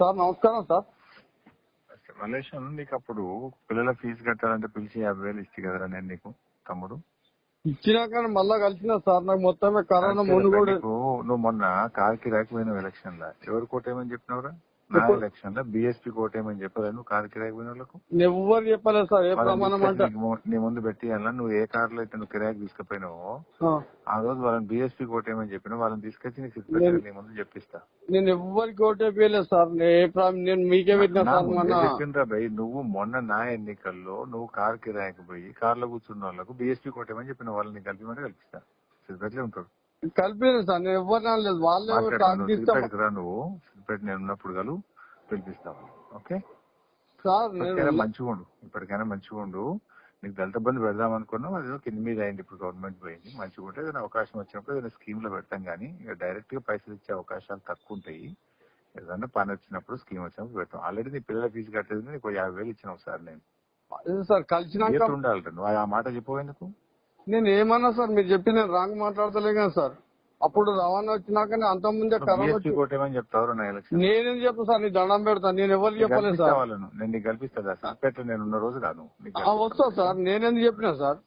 Sir నమస్కారం sir. Malaysia నీకు అప్పుడు పిల్లల ఫీజు కట్టాలంటే పిలిచి యాభై వేలు ఇచ్చి కదరా నేను నీకు తమ్ముడు? ఇచ్చినాక మళ్ళా కలిసిన సార్ నాకు మొత్తమే కరోనా ముందు కూడా నువ్వు మొన్న కార్ కిరాకి పోయిన ఎలక్షన్ లా ఎవరు కోటేమని చెప్పినవరా? ఎలక్షన్లో బీఎస్పీ కోటేమని చెప్పదా నువ్వు కార్ పోయిన వాళ్ళకు ఎవ్వరు చెప్పలేదు సార్. ఏ ప్రమాణం అంటే? నీ ముందు పెట్టి నువ్వు ఏ కార్లో అయితే నువ్వు కిరాకి తీసుకుపోయినావో ఆ. రోజు వాళ్ళని బీఎస్పీ కోటేమని చెప్పిన వాళ్ళని తీసుకొచ్చి నీకు సిద్ధపడి నీ ముందు చెప్పిస్తా. నేను ఎవ్వరికి ఓటే వేయలేదు సార్. నేను మీకే పెట్టిన భయ్ నువ్వు మొన్న నా ఎన్నికల్లో నువ్వు కార్ కిరాయికి పోయి కార్లో కూర్చున్న వాళ్ళకు బీఎస్పీ కోటేమని చెప్పిన వాళ్ళని కలిపి కల్పిస్తా. సిద్ధపట్లే ఉంటారు కలిపి సార్. నేను ఎవరిని అనలేదు. వాళ్ళే నువ్వు? సిద్దిపేట నేను ఉన్నప్పుడు కలు పిలిపిస్తావు ఓకే మంచిగా ఉండు. ఇప్పటికైనా మంచిగా ఉండు. నీకు దళిత బంధు పెడదాం అనుకున్నావు అది కింద మీద అయింది ఇప్పుడు గవర్నమెంట్ పోయింది. మంచిగా ఉంటే ఏదైనా అవకాశం వచ్చినప్పుడు ఏదైనా స్కీమ్లో పెడతాం కానీ ఇక డైరెక్ట్గా పైసలు ఇచ్చే అవకాశాలు తక్కువ ఉంటాయి. ఏదైనా పని వచ్చినప్పుడు స్కీమ్ వచ్చినప్పుడు పెడతాం. ఆల్రెడీ నీ పిల్లల ఫీజు కట్టేది నీకు యాభై వేలు ఇచ్చినావు సార్ నేను. సార్ కలిసినాక ఉండాలి నువ్వు? ఆ మాట చెప్పేందుకు నేను ఏమన్నా సార్ మీరు చెప్పి నేను రాంగ్ మాట్లాడతలే కదా సార్. అప్పుడు రవాణా వచ్చినాక అంత ముందే కరోనా వచ్చి కొట్టేమని చెప్తావు నా ఎలక్షన్. నేనేం చెప్పను సార్ నీ దండం పెడతాను నేను ఎవరికి చెప్పలేదు సార్. వాళ్ళను. నేను నీకు కల్పిస్తా నేను ఉన్న రోజు ఆ, వస్తా సార్. నేనేందుకు చెప్పినా సార్?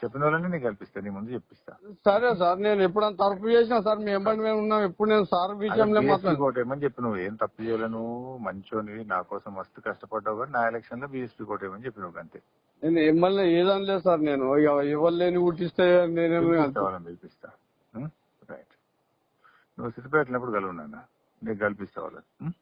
చెప్పిన వాళ్ళని నీకు కల్పిస్తా. నీ ముందు చెప్పిస్తా. సరే సార్ నేను ఎప్పుడైనా తరపు చేసినా సార్ మీ ఎంబడి మేము ఉన్నాం ఎప్పుడు నేను సార్ విషయంలో మాత్రం కోట ఏమని చెప్పి నువ్వు. ఏం తప్పు చేయలేను. మంచోని నా కోసం మస్తు కష్టపడ్డావు కానీ నా ఎలక్షన్లో బీఎస్పీ కోట ఏమని చెప్పి నువ్వు అంతే. నేను ఎమ్మెల్యే ఏదని లేదు సార్ నేను. ఎవరు లేని ఉట్టిస్తే నేనేమి పిలిపిస్తా వాళ్ళని పిలిపిస్తా రైట్ నువ్వు సిద్దిపేటనప్పుడు కలువు నాన్న. నీకు కల్పిస్తా వాళ్ళని.